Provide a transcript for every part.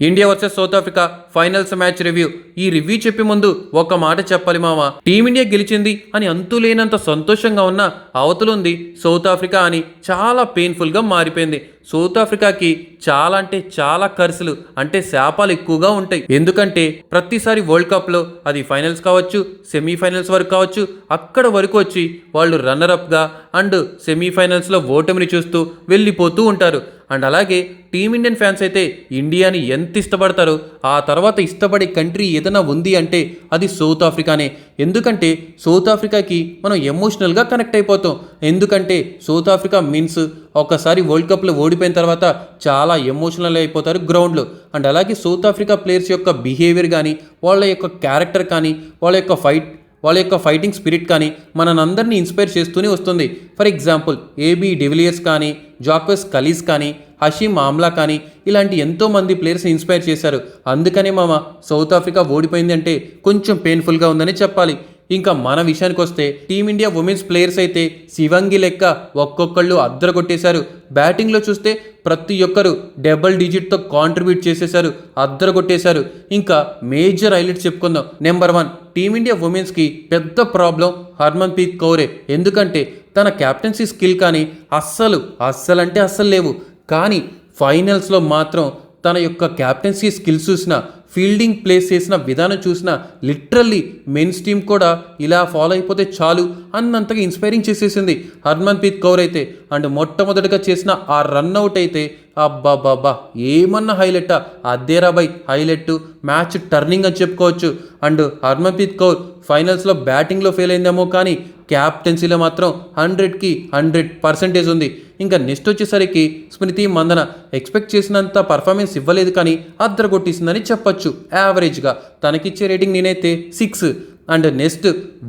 India versus South Africa finals match review. ఈ review చెప్పే ముందు ఒక మాట చెప్పాలి మామ టీమిండియా గెలిచింది అని అంతులేనంత సంతోషంగా ఉన్న అవతలుంది సౌత్ ఆఫ్రికా అని చాలా పెయిన్ఫుల్గా మారిపోయింది. సౌత్ ఆఫ్రికాకి చాలా అంటే చాలా ఖర్చులు అంటే శాపాలు ఎక్కువగా ఉంటాయి. ఎందుకంటే ప్రతిసారి వరల్డ్ కప్లో అది ఫైనల్స్ కావచ్చు సెమీఫైనల్స్ వరకు కావచ్చు అక్కడ వరకు వచ్చి వాళ్ళు రన్నరప్గా అండ్ సెమీఫైనల్స్లో ఓటమిని చూస్తూ వెళ్ళిపోతూ ఉంటారు. అండ్ అలాగే టీమిండియన్ ఫ్యాన్స్ అయితే ఇండియాని ఎంత ఇష్టపడతారో ఆ తర్వాత ఇష్టపడే కంట్రీ ఏదైనా ఉంది అంటే అది సౌత్ ఆఫ్రికానే. ఎందుకంటే సౌత్ ఆఫ్రికాకి మనం ఎమోషనల్గా కనెక్ట్ అయిపోతాం. ఎందుకంటే సౌత్ ఆఫ్రికా మీన్స్ ఒకసారి వరల్డ్ కప్లో ఓడిపోయిన తర్వాత చాలా ఎమోషనల్ అయిపోతారు గ్రౌండ్లో. అండ్ అలాగే సౌత్ ఆఫ్రికా ప్లేయర్స్ యొక్క బిహేవియర్ కానీ వాళ్ళ యొక్క క్యారెక్టర్ కానీ వాళ్ళ యొక్క ఫైట్ వాళ్ళ యొక్క ఫైటింగ్ స్పిరిట్ కానీ మనందరినీ ఇన్స్పైర్ చేస్తూనే వస్తుంది. For example AB de Villiers కానీ జాక్వెస్ కలీస్ కానీ హషీమ్ ఆమ్లా కానీ ఇలాంటి ఎంతోమంది ప్లేయర్స్ ఇన్స్పైర్ చేశారు. అందుకనే మామ సౌత్ ఆఫ్రికా ఓడిపోయింది అంటే కొంచెం పెయిన్ఫుల్గా ఉందని చెప్పాలి. ఇంకా మన విషయానికి వస్తే టీమిండియా ఉమెన్స్ ప్లేయర్స్ అయితే శివంగి లెక్క ఒక్కొక్కళ్ళు అద్దరగొట్టేశారు. బ్యాటింగ్లో చూస్తే ప్రతి ఒక్కరు డబుల్ డిజిట్తో కాంట్రిబ్యూట్ చేసేశారు అద్దరగొట్టేశారు. ఇంకా మేజర్ హైలైట్స్ చెప్పుకుందాం. నెంబర్ వన్ టీమిండియా ఉమెన్స్కి పెద్ద ప్రాబ్లం హర్మన్ప్రీత్ కౌరే. ఎందుకంటే తన క్యాప్టెన్సీ స్కిల్ కానీ అస్సలు అస్సలంటే అస్సలు లేవు. కానీ ఫైనల్స్లో మాత్రం తన యొక్క క్యాప్టెన్సీ స్కిల్స్ చూసిన ఫీల్డింగ్ ప్లేస్ చేసిన విధానం చూసిన లిటరల్లీ మెన్స్ టీమ్ కూడా ఇలా ఫాలో అయిపోతే చాలు అన్నంతగా ఇన్స్పైరింగ్ చేసేసింది. హర్మన్ప్రీత్ కౌర్ అయితే అండ్ మొట్టమొదటిగా చేసిన ఆ రన్అట్ అయితే అబ్బాబ్బాబ్బా ఏమన్నా హైలైట్ అదేరా హైలైట్ మ్యాచ్ టర్నింగ్ అని చెప్పుకోవచ్చు. అండ్ హర్మన్ప్రీత్ కౌర్ ఫైనల్స్లో బ్యాటింగ్లో ఫెయిల్ అయిందేమో కానీ క్యాప్టెన్సీలో మాత్రం హండ్రెడ్కి హండ్రెడ్ పర్సెంటేజ్ ఉంది. ఇంకా నెక్స్ట్ వచ్చేసరికి స్మృతి మందన ఎక్స్పెక్ట్ చేసినంత పర్ఫార్మెన్స్ ఇవ్వలేదు కానీ అద్దర కొట్టేసిందని చెప్పొచ్చు యావరేజ్గా. తనకిచ్చే రేటింగ్ నేనైతే six. And next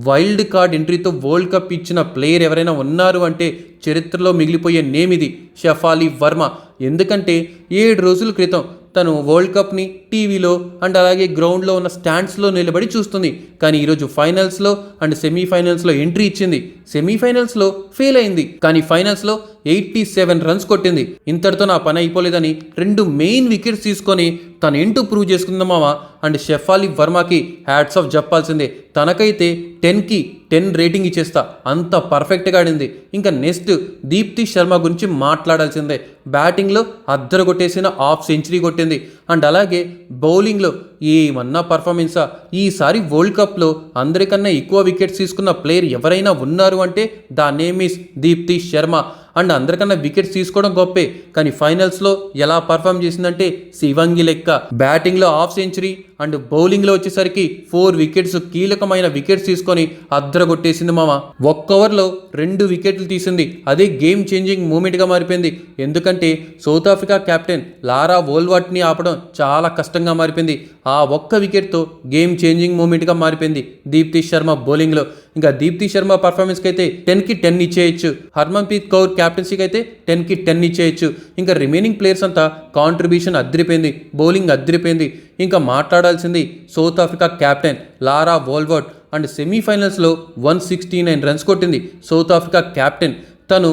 wild card ఎంట్రీతో world cup ఇచ్చిన ప్లేయర్ ఎవరైనా ఉన్నారు అంటే చరిత్రలో మిగిలిపోయే నేమ్ ఇది షఫాలి వర్మ. ఎందుకంటే ఏడు రోజుల క్రితం తను వరల్డ్ కప్ని టీవీలో అండ్ అలాగే గ్రౌండ్లో ఉన్న స్టాండ్స్లో నిలబడి చూస్తుంది. కానీ ఈరోజు ఫైనల్స్లో అండ్ సెమీఫైనల్స్లో ఎంట్రీ ఇచ్చింది. సెమీఫైనల్స్లో ఫెయిల్ అయింది. కానీ ఫైనల్స్లో ఎయిటీ సెవెన్ రన్స్ కొట్టింది. ఇంతటితో నా పని అయిపోలేదని రెండు మెయిన్ వికెట్స్ తీసుకొని తను ఏంటో ప్రూవ్ చేసుకుందామావా అండ్ షెఫాలి వర్మకి హ్యాట్స్ ఆఫ్ చెప్పాల్సిందే తనకైతే టెన్కి టెన్ రేటింగ్ ఇచ్చేస్తా. అంత పర్ఫెక్ట్గా ఆడింది. ఇంకా నెక్స్ట్ దీప్తి శర్మ గురించి మాట్లాడాల్సిందే. బ్యాటింగ్లో అద్దరు కొట్టేసిన హాఫ్ సెంచరీ కొట్టింది. అండ్ అలాగే బౌలింగ్లో ఏమన్నా పర్ఫార్మెన్సా? ఈసారి వరల్డ్ కప్లో అందరికన్నా ఎక్కువ వికెట్స్ తీసుకున్న ప్లేయర్ ఎవరైనా ఉన్నారు అంటే the name is Deepti Sharma. And అందరికన్నా వికెట్స్ తీసుకోవడం గొప్పే. కానీ ఫైనల్స్లో ఎలా పర్ఫామ్ చేసిందంటే శివంగి లెక్క. బ్యాటింగ్లో హాఫ్ సెంచరీ అండ్ బౌలింగ్లో వచ్చేసరికి ఫోర్ వికెట్స్ కీలకమైన వికెట్స్ తీసుకొని అద్దరగొట్టేసింది మామ. ఒక్క ఓవర్లో రెండు వికెట్లు తీసింది. అదే గేమ్ చేంజింగ్ మూమెంట్గా మారిపోయింది. ఎందుకంటే సౌత్ ఆఫ్రికా కెప్టెన్ లారా వోల్వాట్ని ఆపడం చాలా కష్టంగా మారిపోయింది. ఆ ఒక్క వికెట్తో గేమ్ చేంజింగ్ మూమెంట్గా మారిపోయింది దీప్తి శర్మ బౌలింగ్లో. ఇంకా దీప్తి శర్మ పర్ఫార్మెన్స్కి అయితే టెన్కి టెన్ ఇచ్చేయచ్చు. హర్మన్ప్రీత్ కౌర్ క్యాప్టెన్సీకి అయితే టెన్కి టెన్ ఇచ్చేయచ్చు. ఇంకా రిమైనింగ్ ప్లేయర్స్ అంతా కాంట్రిబ్యూషన్ అద్రిపోయింది బౌలింగ్ అద్రిపోయింది ఇంకా మాట్లాడాల్సింది South Africa captain Laura Wolvaardt and సెమీఫైనల్స్లో one sixty nine runs కొట్టింది సౌత్ ఆఫ్రికా కెప్టెన్ తను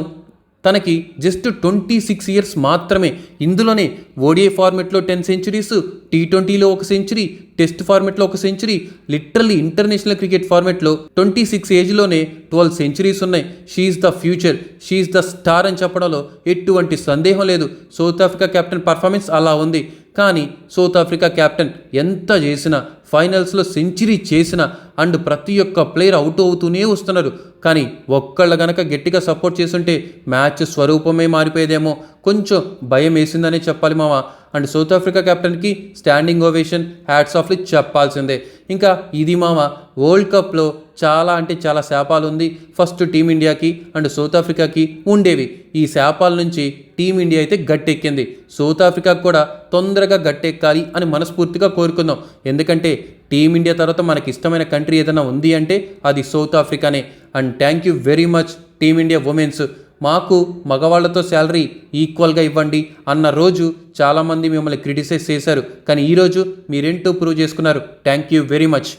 తనకి జస్ట్ ట్వంటీ సిక్స్ ఇయర్స్ మాత్రమే. ఇందులోనే ఓడిఐ ఫార్మెట్లో టెన్ సెంచరీస్ టీ ట్వంటీలో ఒక సెంచరీ టెస్ట్ ఫార్మెట్లో ఒక సెంచరీ లిటరల్లీ ఇంటర్నేషనల్ క్రికెట్ ఫార్మెట్లో ట్వంటీ సిక్స్ ఏజ్లోనే ట్వెల్వ్ సెంచరీస్ ఉన్నాయి. She's the future she's the star అని చెప్పడంలో ఎటువంటి సందేహం లేదు. సౌత్ ఆఫ్రికా కెప్టెన్ పర్ఫార్మెన్స్ అలా ఉంది. కానీ సౌత్ ఆఫ్రికా కెప్టెన్ ఎంత చేసినా ఫైనల్స్లో సెంచరీ చేసిన అండ్ ప్రతి ఒక్క ప్లేయర్ అవుట్ అవుతూనే వస్తున్నారు. కానీ ఒక్కళ్ళ గనక గట్టిగా సపోర్ట్ చేస్తుంటే మ్యాచ్ స్వరూపమే మారిపోయేదేమో. కొంచెం భయం వేసిందనే చెప్పాలి మామ అండ్ సౌత్ ఆఫ్రికా కెప్టెన్కి స్టాండింగ్ ఓవేషన్ హ్యాట్స్ ఆఫ్లీ చెప్పాల్సిందే. ఇంకా ఇది మామ వరల్డ్ కప్లో చాలా అంటే చాలా శాపాలు ఉంది ఫస్ట్ టీమిండియాకి అండ్ సౌత్ ఆఫ్రికాకి ఉండేవి. ఈ శాపాల నుంచి టీమిండియా అయితే గట్టెక్కింది. సౌత్ ఆఫ్రికాకు కూడా తొందరగా గట్టెక్కాలి అని మనస్ఫూర్తిగా కోరుకుందాం. ఎందుకంటే టీమిండియా తర్వాత మనకి ఇష్టమైన కంట్రీ ఏదైనా ఉంది అంటే అది South ఆఫ్రికానే. And thank you very much team India women's. మాకు మగవాళ్ళతో శాలరీ ఈక్వల్గా ఇవ్వండి అన్న రోజు చాలామంది మిమ్మల్ని క్రిటిసైజ్ చేశారు. కానీ ఈరోజు మీరేంటో ప్రూవ్ చేసుకున్నారు. Thank you very much.